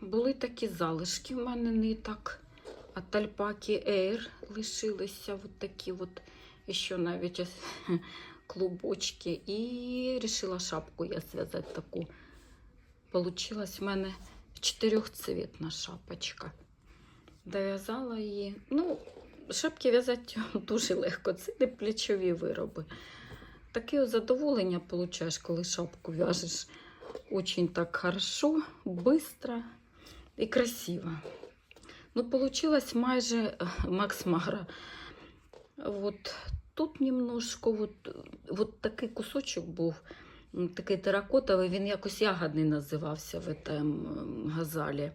Були такі залишки в мене не так. От альпаки Air лишилися от такі от, ще навіть клубочки. І вирішила шапку я зв'язати таку. Получилась в мене чотирьохцвітна шапочка. Дов'язала її. Ну, шапки в'язати дуже легко. Це не плечові вироби. Таке задоволення получаєш, коли шапку в'яжеш. Очень так хорошо, быстро і красиво. Ну, получилось майже е, Макс Мара. Вот тут немножко, вот, вот такий кусочок був, такий теракотовий, він якось ягодний називався в этом газалі.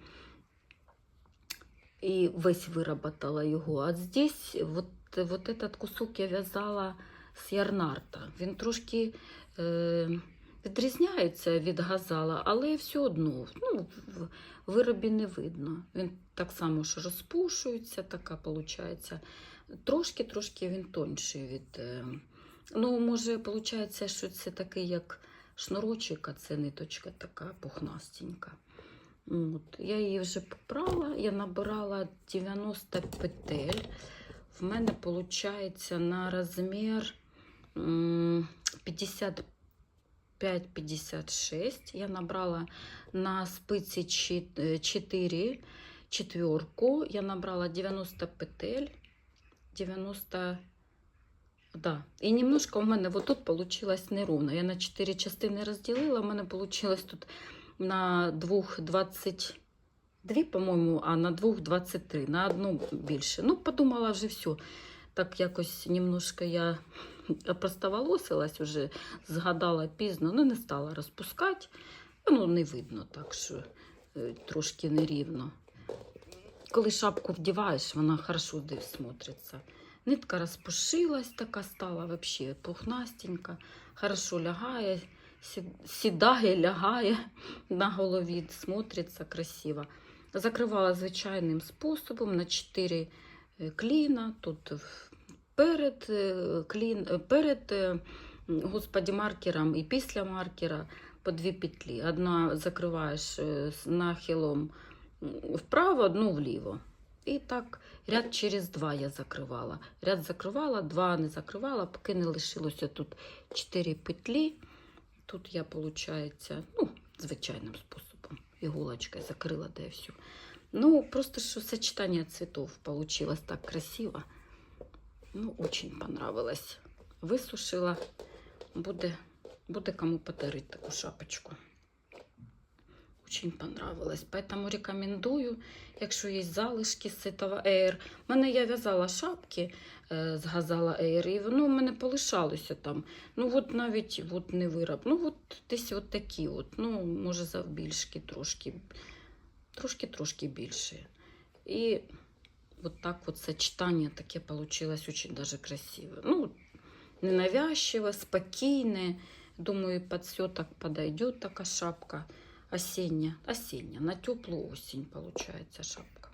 І весь вироботала його. А здесь вот, вот этот кусок я в'язала з ярнарта. Він трошки е, Відрізняється від газала, але все одно ну, в виробі не видно. Він так само ж розпушується, така виходить. Трошки-трошки він тонший від. Е, ну, може, виходить, що це такий, як шнурочок, а це ниточка така пухнастенька. От. Я її вже попрала, я набирала 90 петель. В мене виходить на розмір 55. 5,56. Я набрала на спице 4 э, четверку. Я набрала 90 петель. 90 Да. и немножко в мене тут вийшло неровно. Я на 4 частини разделила у мене получилось тут на 2,20. Дві, по-моему а на двох 23, на одну больше Ну, подумала вже все. Так якось немножко я простоволосилась уже, згадала пізно, ну не стала розпускати. Ну, не видно так, що е, трошки нерівно. Коли шапку вдіваєш, вона хорошо смотриться. Нитка розпушилась, така стала вообще пухнастенька, хорошо лягає, сідає, лягає на голові, смотриться красиво. Закривала звичайним способом на 4 кліна. Тут перед, е, клін, е, перед е, господі, маркером і після маркера по дві петлі. Одна закриваєш нахилом вправо, одну вліво. І так ряд через два я закривала. Ряд закривала, два не закривала, поки не лишилося тут 4 петлі. Тут я, виходить, ну, звичайним способом, іголочкою закрила, де все. Ну, просто що сочетание цветов получилось так красиво. Ну, очень понравилось. Висушила. Буде, буде кому подарити таку шапочку. Очень понравилось. Поэтому рекомендую, якщо є залишки з этого Air. У мене я в'язала шапки е, з газала Air, і воно в мене полишалося там. Ну, от навіть от не вироб. Ну, от десь от такі от. Ну, може, завбільшки трошки. Трошки-трошки більше. І вот так вот сочетание таке получилось очень даже красиво. Ну, ненавязчиво, спокійне. Думаю, под все так подойдет така шапка. Осенняя, осенняя, на теплую осень получается шапка.